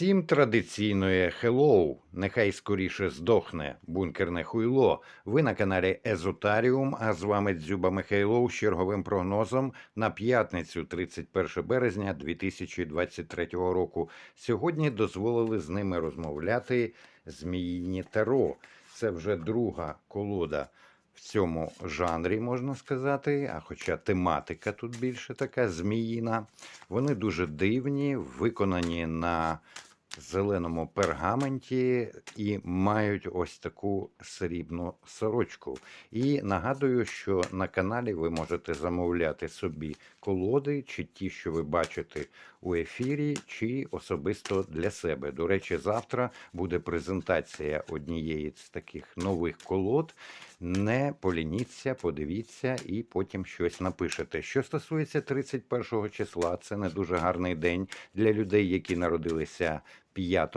Всім традиційної хеллоу, нехай скоріше здохне бункерне хуйло. Ви на каналі Езотаріум, а з вами Дзюба Михайлов з черговим прогнозом на п'ятницю, 31 березня 2023 року. Сьогодні дозволили з ними розмовляти Зміїні Таро. Це вже друга колода в цьому жанрі, можна сказати. А хоча тематика тут більше така зміїна. Вони дуже дивні, виконані на зеленому пергаменті і мають ось таку срібну сорочку. І нагадую, що на каналі ви можете замовляти собі колоди, чи ті, що ви бачите у ефірі, чи особисто для себе. До речі, завтра буде презентація однієї з таких нових колод. Не полініться, подивіться і потім щось напишете. Що стосується 31 числа, це не дуже гарний день для людей, які народилися 5,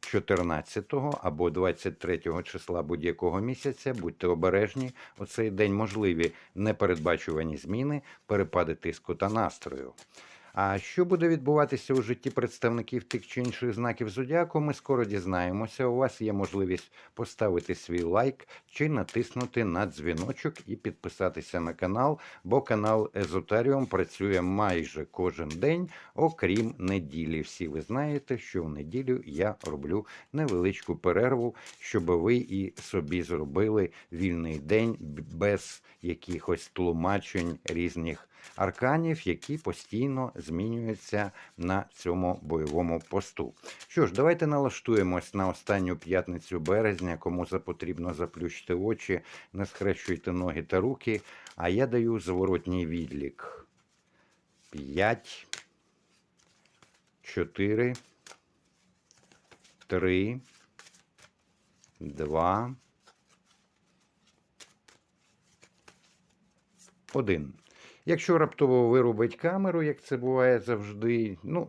14 або 23 числа будь-якого місяця. Будьте обережні. У цей день можливі непередбачувані зміни, перепади тиску та настрою. А що буде відбуватися у житті представників тих чи інших знаків зодіаку, ми скоро дізнаємося. У вас є можливість поставити свій лайк чи натиснути на дзвіночок і підписатися на канал, бо канал Езотаріум працює майже кожен день, окрім неділі. Всі ви знаєте, що в неділю я роблю невеличку перерву, щоб ви і собі зробили вільний день без якихось тлумачень різних арканів, які постійно змінюються на цьому бойовому посту. Що ж, давайте налаштуємось на останню п'ятницю березня. Кому за потрібно заплющити очі, не схрещуйте ноги та руки. А я даю зворотній відлік. 5, 4, 3, 2, 1. Якщо раптово вирубить камеру, як це буває завжди, ну,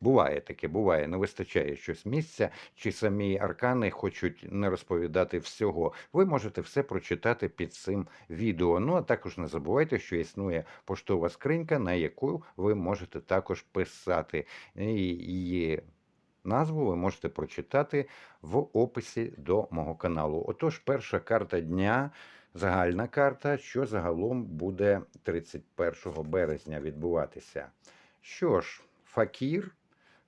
буває таке, буває, не вистачає щось місця, чи самі аркани хочуть не розповідати всього. Ви можете все прочитати під цим відео. Ну а також не забувайте, що існує поштова скринька, на яку ви можете також писати. Її назву ви можете прочитати в описі до мого каналу. Отож, перша карта дня. Загальна карта, що загалом буде 31 березня відбуватися. Що ж, факір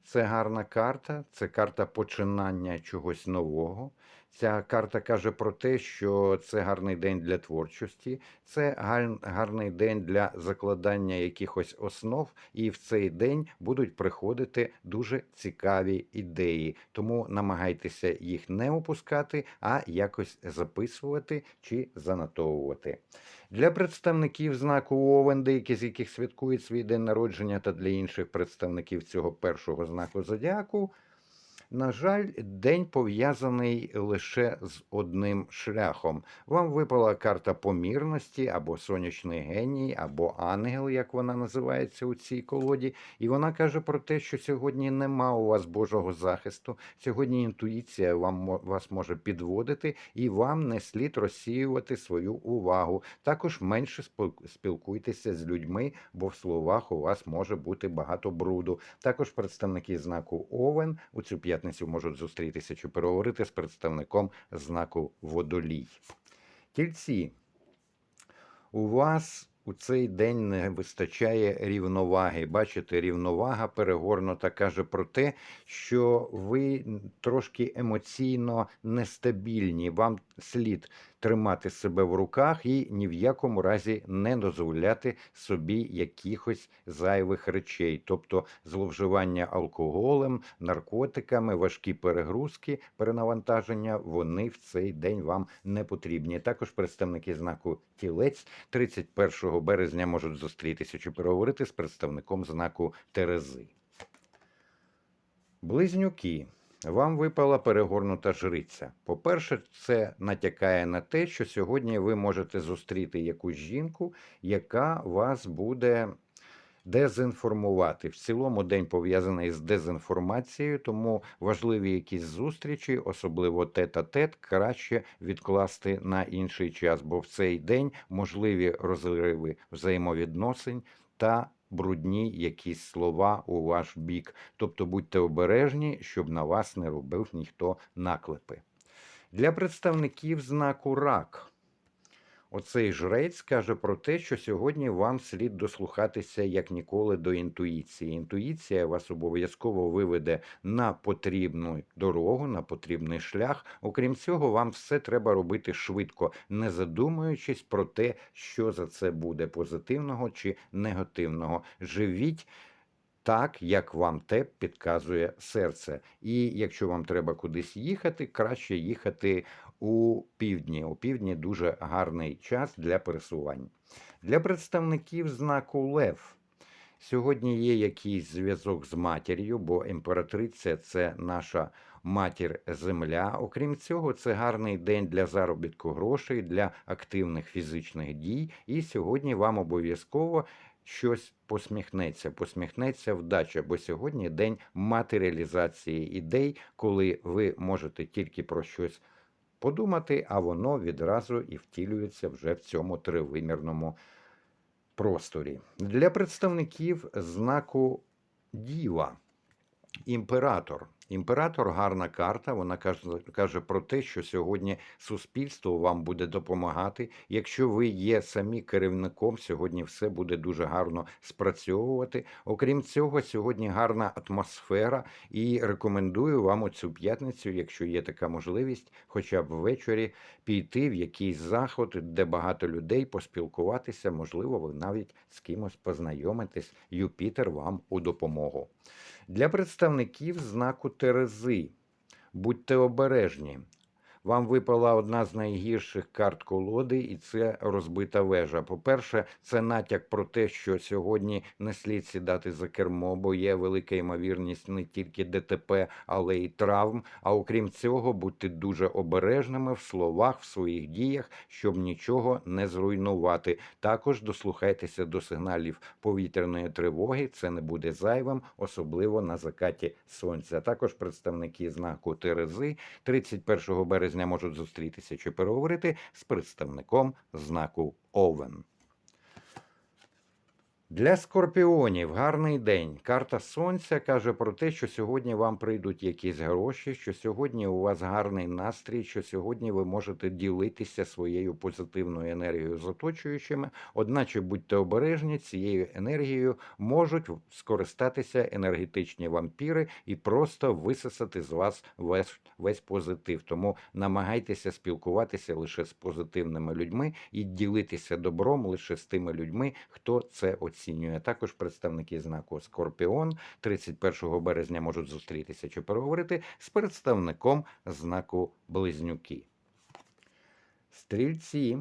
це гарна карта, це карта починання чогось нового. Ця карта каже про те, що це гарний день для творчості, це гарний день для закладання якихось основ, і в цей день будуть приходити дуже цікаві ідеї. Тому намагайтеся їх не опускати, а якось записувати чи занотовувати. Для представників знаку Овен, деякі з яких святкують свій день народження, та для інших представників цього першого знаку зодіаку. На жаль, день пов'язаний лише з одним шляхом. Вам випала карта помірності або сонячний геній, або ангел, як вона називається у цій колоді. І вона каже про те, що сьогодні нема у вас Божого захисту. Сьогодні інтуїція вам вас може підводити, і вам не слід розсіювати свою увагу. Також менше спілкуйтеся з людьми, бо в словах у вас може бути багато бруду. Також представники знаку Овен у цю п'ятницю п'ятницю можуть зустрітися чи переговорити з представником знаку водолій. Тільці, у вас у цей день не вистачає рівноваги. Бачите, рівновага перегорнута каже про те, що ви трошки емоційно нестабільні. Вам слід тримати себе в руках і ні в якому разі не дозволяти собі якихось зайвих речей, тобто зловживання алкоголем, наркотиками, важкі перегрузки, перенавантаження, вони в цей день вам не потрібні. Також представники знаку тілець 31 березня можуть зустрітися чи переговорити з представником знаку Терези. Близнюки. Вам випала перегорнута жриця. По-перше, це натякає на те, що сьогодні ви можете зустріти якусь жінку, яка вас буде дезінформувати. В цілому день пов'язаний з дезінформацією, тому важливі якісь зустрічі, особливо тет-а-тет, краще відкласти на інший час, бо в цей день можливі розриви взаємовідносин та брудні якісь слова у ваш бік. Тобто будьте обережні, щоб на вас не робив ніхто наклепи. Для представників знаку рак. Оцей жрець каже про те, що сьогодні вам слід дослухатися як ніколи до інтуїції. Інтуїція вас обов'язково виведе на потрібну дорогу, на потрібний шлях. Окрім цього, вам все треба робити швидко, не задумуючись про те, що за це буде позитивного чи негативного. Живіть. Так, як вам те підказує серце. І якщо вам треба кудись їхати, краще їхати у півдні. У півдні дуже гарний час для пересувань. Для представників знаку Лев. Сьогодні є якийсь зв'язок з матір'ю, бо імператриця це наша матір Земля. Окрім цього, це гарний день для заробітку грошей, для активних фізичних дій. І сьогодні вам обов'язково щось посміхнеться, посміхнеться вдача, бо сьогодні день матеріалізації ідей, коли ви можете тільки про щось подумати, а воно відразу і втілюється вже в цьому тривимірному просторі. Для представників знаку Діва. Імператор. Імператор гарна карта. Вона каже, про те, що сьогодні суспільство вам буде допомагати. Якщо ви є самі керівником, сьогодні все буде дуже гарно спрацьовувати. Окрім цього, сьогодні гарна атмосфера, і рекомендую вам цю п'ятницю, якщо є така можливість, хоча б ввечері піти в якийсь заход, де багато людей, поспілкуватися. Можливо, ви навіть з кимось познайомитесь. Юпітер вам у допомогу. Для представників знаку Терези. Будьте обережні. Вам випала одна з найгірших карт колоди, і це розбита вежа. По-перше, це натяк про те, що сьогодні не слід сідати за кермо, бо є велика ймовірність не тільки ДТП, але й травм. А окрім цього, будьте дуже обережними в словах, в своїх діях, щоб нічого не зруйнувати. Також дослухайтеся до сигналів повітряної тривоги. Це не буде зайвим, особливо на закаті сонця. Також представники знаку Терези 31 березня можуть зустрітися чи переговорити з представником знаку Овен. Для скорпіонів гарний день. Карта Сонця каже про те, що сьогодні вам прийдуть якісь гроші, що сьогодні у вас гарний настрій, що сьогодні ви можете ділитися своєю позитивною енергією з оточуючими. Одначе будьте обережні, цією енергією можуть скористатися енергетичні вампіри і просто висосати з вас весь, весь позитив. Тому намагайтеся спілкуватися лише з позитивними людьми і ділитися добром лише з тими людьми, хто це оцінює. Також представники знаку Скорпіон 31 березня можуть зустрітися чи переговорити з представником знаку Близнюки. Стрільці.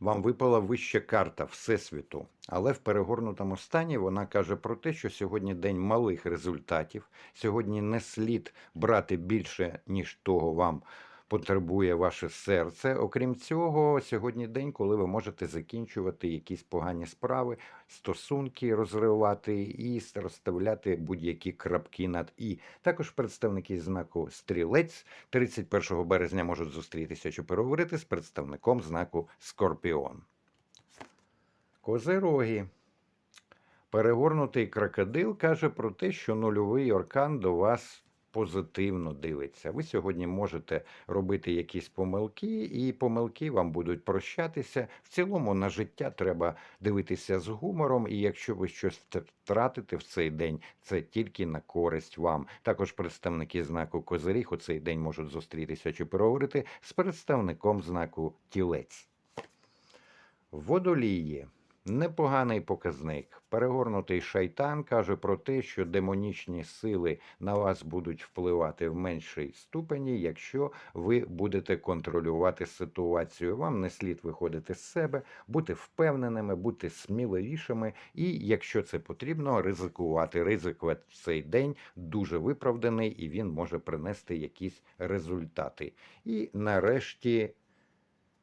Вам випала вища карта Всесвіту, але в перегорнутому стані вона каже про те, що сьогодні день малих результатів. Сьогодні не слід брати більше, ніж того вам потребує ваше серце. Окрім цього, сьогодні день, коли ви можете закінчувати якісь погані справи, стосунки розривати і розставляти будь-які крапки над і. Також представники знаку Стрілець 31 березня можуть зустрітися чи переговорити з представником знаку Скорпіон. Козероги. Перегорнутий крокодил каже про те, що нульовий оркан до вас позитивно дивиться. Ви сьогодні можете робити якісь помилки, і помилки вам будуть прощатися. В цілому на життя треба дивитися з гумором, і якщо ви щось втратите в цей день, це тільки на користь вам. Також представники знаку Козиріг у цей день можуть зустрітися чи переговорити з представником знаку Тілець. Водолії. Непоганий показник. Перегорнутий шайтан каже про те, що демонічні сили на вас будуть впливати в меншій ступені, якщо ви будете контролювати ситуацію. Вам не слід виходити з себе, бути впевненими, бути сміливішими, і якщо це потрібно, ризикувати. Ризик в цей день дуже виправданий і він може принести якісь результати. І нарешті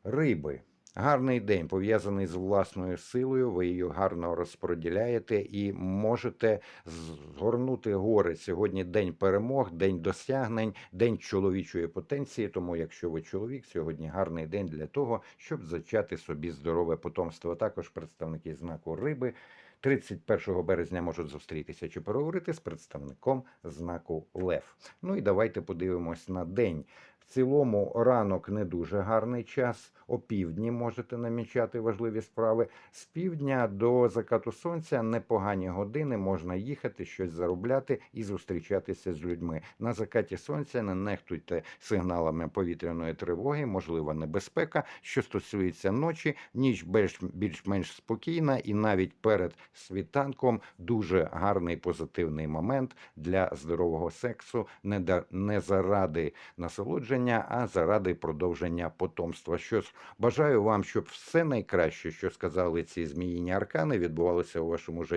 риби. Гарний день пов'язаний з власною силою. Ви її гарно розподіляєте і можете згорнути гори. Сьогодні день перемог, день досягнень, день чоловічої потенції. Тому, якщо ви чоловік, сьогодні гарний день для того, щоб зачати собі здорове потомство. Також представники знаку риби. 31 березня можуть зустрітися чи поговорити з представником знаку Лев. Ну і давайте подивимось на день. В цілому ранок не дуже гарний час. Опівдні можете намічати важливі справи. З півдня до закату сонця непогані години можна їхати, щось заробляти і зустрічатися з людьми. На закаті сонця не нехтуйте сигналами повітряної тривоги, можлива небезпека. Що стосується ночі, ніч більш, більш-менш спокійна, і навіть перед світанком дуже гарний позитивний момент для здорового сексу, не, да, не заради насолодження, а заради продовження потомства. Що ж, бажаю вам, щоб все найкраще, що сказали ці зміїні аркани, відбувалося у вашому житті.